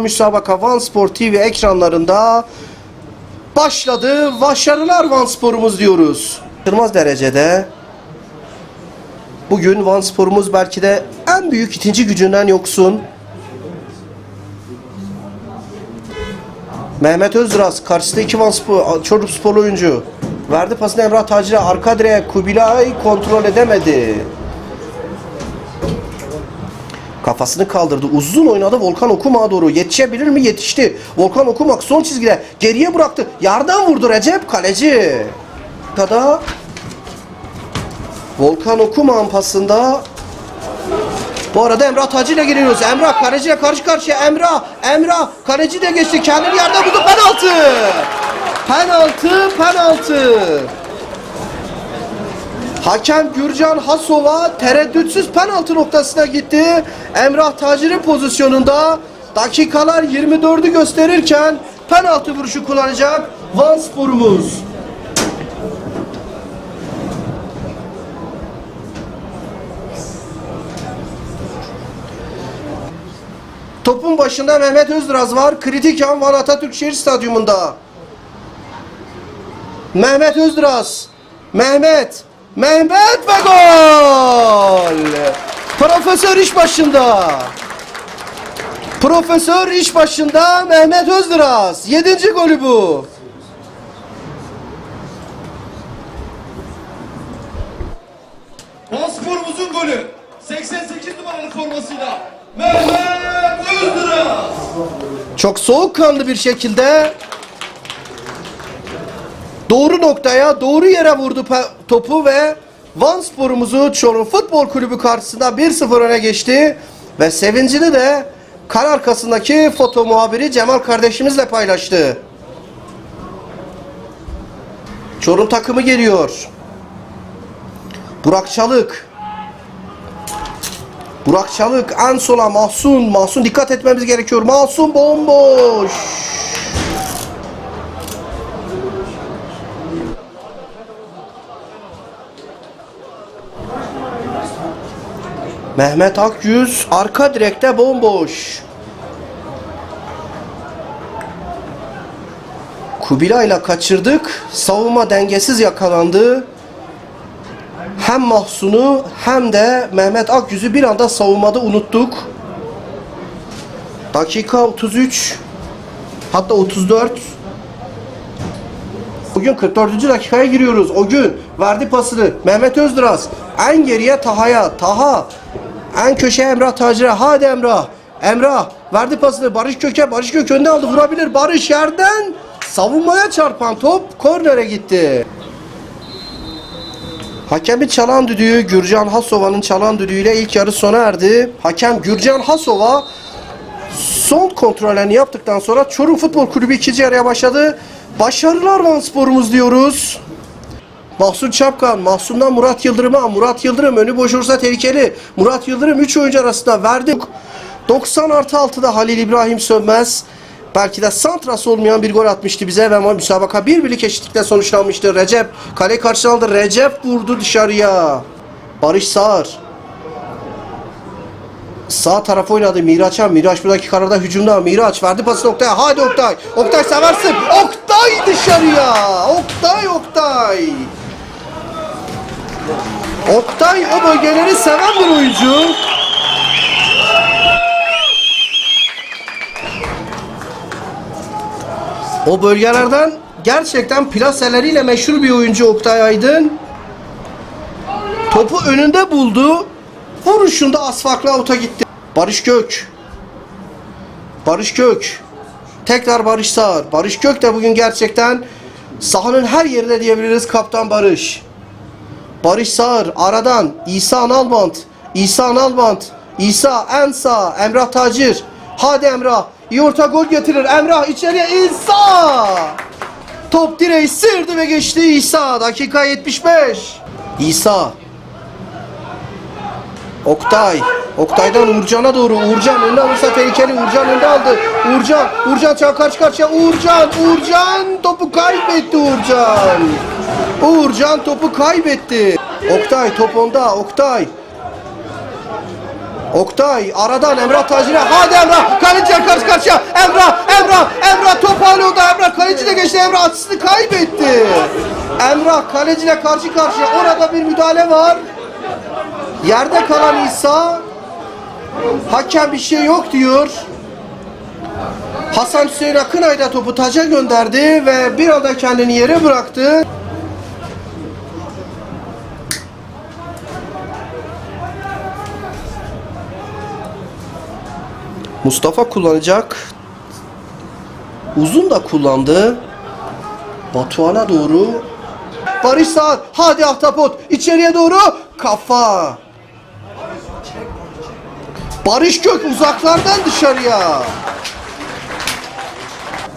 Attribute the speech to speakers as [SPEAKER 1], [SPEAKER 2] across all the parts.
[SPEAKER 1] Müsabaka Van Spor TV ekranlarında başladı. Başarılar Van Spor'umuz diyoruz. Kırmaz derecede bugün Van Spor'umuz belki de en büyük ikinci gücünden yoksun. Mehmet Özras karşısında iki Van Spor, Çoruh Spor oyuncu. Verdi pasını Emrah Tacir'e arka direğe Kubilay kontrol edemedi. Kafasını kaldırdı. Uzun oynadı Volkan Okumak'a doğru. Yetişebilir mi? Yetişti. Volkan Okumak son çizgide geriye bıraktı. Yardan vurdu Recep kaleci. Kada Volkan Okumak'ın pasında bu arada Emrah Tacı ile giriyoruz. Emrah kaleciyle karşı karşıya. Emrah, Emrah kaleci de geçti. Kendini yerde buldu. Penaltı. Penaltı, penaltı. Hakem Gürcan Hasova tereddütsüz penaltı noktasına gitti. Emrah Tacir'in pozisyonunda dakikalar 24'ü gösterirken penaltı vuruşu kullanacak Van Spor'umuz. Topun başında Mehmet Özdıraz var. Kritik an Van Atatürk Stadyumunda. Mehmet Özdıraz. Mehmet. Mehmet ve gol. Profesör iş başında. Profesör iş başında Mehmet Özdıraz. Yedinci golü bu.
[SPEAKER 2] Transporumuzun golü 88 numaralı formasıyla Mehmet Özdıraz.
[SPEAKER 1] Çok soğukkanlı bir şekilde doğru noktaya, doğru yere vurdu topu ve Van Spor'umuzu Çorum Futbol Kulübü karşısında 1-0 öne geçti ve sevincini de kar arkasındaki foto muhabiri Cemal kardeşimizle paylaştı. Çorum takımı geliyor. Burak Çalık. Burak Çalık en sola Mahsun. Mahsun dikkat etmemiz gerekiyor. Mahsun bomboş. Mehmet Akyüz arka direkte bomboş. Kubilay'la kaçırdık. Savunma dengesiz yakalandı. Hem Mahsun'u hem de Mehmet Akyüz'ü bir anda savunmada unuttuk. Dakika 33 hatta 34 Bugün 44. dakikaya giriyoruz. O gün verdi pasını Mehmet Özdıraz en geriye Taha'ya. Taha en köşeye Emrah Tacir'e. Hadi Emrah. Emrah verdi pasını Barış Köke. Barış Kök önüne aldı. Vurabilir. Barış yerden savunmaya çarpan top kornere gitti. Hakemin çalan düdüğü Gürcan Hasova'nın çalan düdüğüyle ilk yarı sona erdi. Hakem Gürcan Hasova son kontrollerini yaptıktan sonra Çorum Futbol Kulübü ikinci yarıya başladı. Başarılar Van Spor'umuz diyoruz. Mahsun Çapkan, Mahsun'dan Murat Yıldırım'a, Murat Yıldırım önü boş tehlikeli. Murat Yıldırım 3 oyuncu arasında verdi. 90 artı 6'da Halil İbrahim Sönmez. Belki de santrası olmayan bir gol atmıştı bize ve müsabaka bir birlik eşitlikle sonuçlanmıştı. Recep kale karşısına aldı. Recep vurdu dışarıya. Barış Sağır. Sağ taraf oynadı Miraç'a. Miraç buradaki kararda hücumda. Miraç verdi pası Oktay'a. Hadi Oktay. Oktay seversin. Oktay dışarıya. Oktay Oktay. Oktay o bölgeleri seven bir oyuncu. O bölgelerden gerçekten plaseleriyle meşhur bir oyuncu Oktay Aydın. Topu önünde buldu. Vuruşunda asfakla avuta gitti. Barış Kök. Barış Kök. Tekrar Barış Sağır. Barış Kök de bugün gerçekten sahanın her yerinde diyebiliriz kaptan Barış. Barış Sağır aradan İsa Nalbant. İsa Nalbant. İsa en sağ. Emrah Tacir. Hadi Emrah. İyi orta gol getirir. Emrah içeriye İsa. Top direği sıyırdı ve geçti İsa. Dakika 75. İsa. Oktay. Oktay'dan Uğurcan'a doğru. Uğurcan önüne alırsa tehlikeli. Uğurcan önde aldı. Uğurcan. Uğurcan çağ karşı karşıya. Uğurcan. Uğurcan topu kaybetti Uğurcan. Uğurcan topu kaybetti. Oktay top onda. Oktay. Oktay aradan Emrah Tacir'e hadi Emrah kaleciyle karşı karşıya. Emrah Emrah Emrah top alıyordu Emrah kaleci de geçti. Emrah asistini kaybetti. Emrah kaleciyle karşı karşıya. Orada bir müdahale var. Yerde kalan İsa hakem bir şey yok diyor. Hasan Hüseyin Akınay da topu taca gönderdi ve bir anda kendini yere bıraktı Mustafa kullanacak. Uzun da kullandı. Batuhan'a doğru. Barış Saat. Hadi Ahtapot. içeriye doğru. Kafa. Barış Gök uzaklardan dışarıya.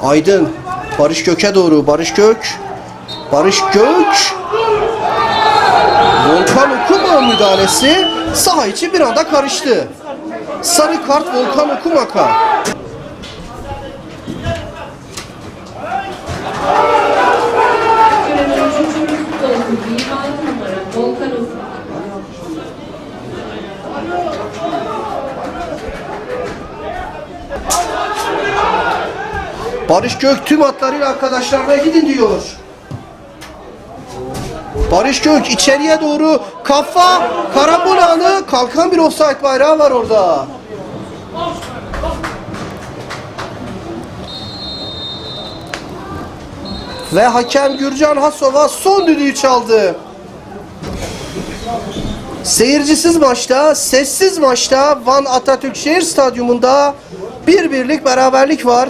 [SPEAKER 1] Aydın. Barış Gök'e doğru. Barış Gök. Barış Gök. Volkan Okuma müdahalesi saha içi bir anda karıştı. Sarı kart Volkan Okumaka.
[SPEAKER 3] Görev 3. futbol kulübü 26 numara Volkan Ufuk.
[SPEAKER 1] Barış Gök tüm hatlarıyla arkadaşlarına gidin diyor. Barış Gök içeriye doğru kafa karambol anı kalkan bir offside bayrağı var orada. Ve hakem Gürcan Hasova son düdüğü çaldı. Seyircisiz maçta, sessiz maçta Van Atatürk Şehir Stadyumunda bir birlik beraberlik var.